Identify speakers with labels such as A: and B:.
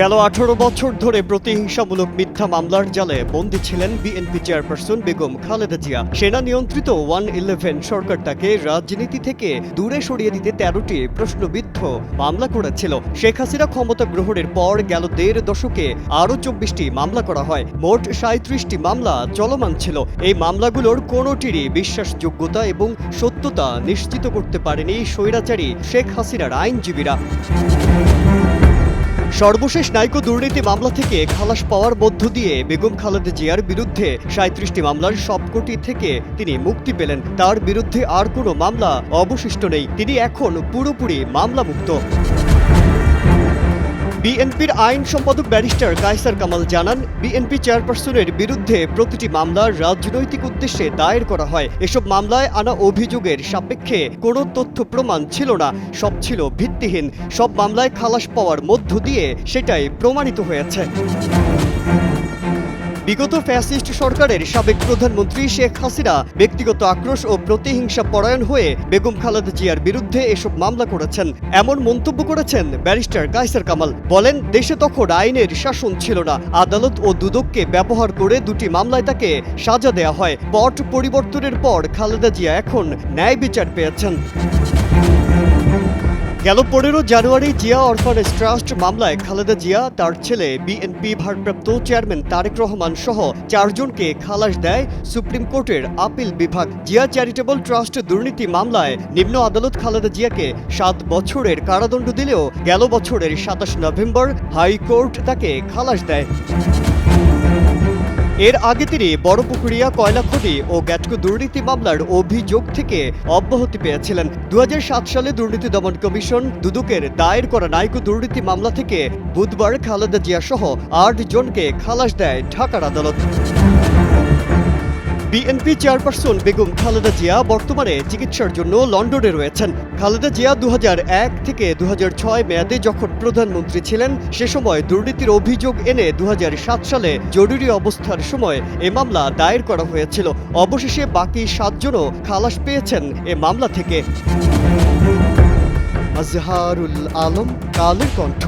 A: গেল আঠারো বছর ধরে প্রতিহিংসামূলক মিথ্যা মামলার জালে বন্দী ছিলেন বিএনপি চেয়ারপারসন বেগম খালেদা জিয়া। সেনা নিয়ন্ত্রিত ওয়ান ইলেভেন সরকার তাকে রাজনীতি থেকে দূরে সরিয়ে দিতে তেরোটি প্রশ্নবিদ্ধ মামলা করেছিল। শেখ হাসিনা ক্ষমতা গ্রহণের পর গেল দেড় দশকে আরও চব্বিশটি মামলা করা হয়। মোট সাঁত্রিশটি মামলা চলমান ছিল। এই মামলাগুলোর কোনোটিরই বিশ্বাসযোগ্যতা এবং সত্যতা নিশ্চিত করতে পারেনি স্বৈরাচারী শেখ হাসিনার আইনজীবীরা। সর্বশেষ নাইকো দুর্নীতি মামলা থেকে খালাস পাওয়ার মধ্য দিয়ে বেগম খালেদা জিয়ার বিরুদ্ধে সাঁত্রিশটি মামলার সবকটি থেকে তিনি মুক্তি পেলেন। তার বিরুদ্ধে আর কোনো মামলা অবশিষ্ট নেই। তিনি এখন পুরোপুরি মামলা মুক্ত বিএনপির আইন সম্পাদক ব্যারিস্টার কায়সার কামাল জানান, বিএনপি চেয়ারপারসনের বিরুদ্ধে প্রতিটি মামলা রাজনৈতিক উদ্দেশ্যে দায়ের করা হয়। এসব মামলায় আনা অভিযোগের সাপেক্ষে কোনো তথ্য প্রমাণ ছিল না, সব ছিল ভিত্তিহীন। সব মামলায় খালাস পাওয়ার মধ্য দিয়ে সেটাই প্রমাণিত হয়েছে। বিগত ফ্যাসিস্ট সরকারের সাবেক প্রধানমন্ত্রী শেখ হাসিনা ব্যক্তিগত আক্রোশ ও প্রতিহিংসা পরায়ণ হয়ে বেগম খালেদা জিয়ার বিরুদ্ধে এসব মামলা করেছেন। এমন মন্তব্য করেছেন ব্যারিস্টার কায়সার কামাল। বলেন, দেশে তখন আইনের শাসন ছিল না। আদালত ও দুদককে ব্যবহার করে দুটি মামলায় তাকে সাজা দেয়া হয়। পট পরিবর্তনের পর খালেদা জিয়া এখন ন্যায় বিচার পেয়েছেন। গেল পনেরো জানুয়ারি জিয়া অরফানেজ ট্রাস্ট মামলায় খালেদা জিয়া, তার ছেলে, বিএনপি ভারপ্রাপ্ত চেয়ারম্যান তারেক রহমান সহ চারজনকে খালাস দেয় সুপ্রিম কোর্টের আপিল বিভাগ। জিয়া চ্যারিটেবল ট্রাস্ট দুর্নীতি মামলায় নিম্ন আদালত খালেদা জিয়াকে সাত বছরের কারাদণ্ড দিলেও গেল বছরের সাতাশ নভেম্বর হাইকোর্ট তাকে খালাস দেয়। এর আগে তিনি বড়পুকুরিয়া কয়লা খনি ও গ্যাটকো দুর্নীতি মামলার অভিযোগ থেকে অব্যাহতি পেয়েছিলেন। দু হাজার সাত সালে দুর্নীতি দমন কমিশন দুদুকের দায়ের করা নাইকো দুর্নীতি মামলা থেকে বুধবার খালেদা জিয়া সহ আট জনকে খালাস দেয় ঢাকার আদালত। বিএনপি চেয়ারপারসন বেগম খালেদা জিয়া বর্তমানে চিকিৎসার জন্য লন্ডনে রয়েছেন। খালেদা জিয়া দু হাজার এক থেকে দু হাজার ছয় মেয়াদে যখন প্রধানমন্ত্রী ছিলেন, সে সময় দুর্নীতির অভিযোগ এনে দু হাজার সাত সালে জরুরি অবস্থার সময় এ মামলা দায়ের করা হয়েছিল। অবশেষে বাকি সাতজনও খালাস পেয়েছেন এ মামলা থেকে। আজহারুল আলম, কালের কণ্ঠ।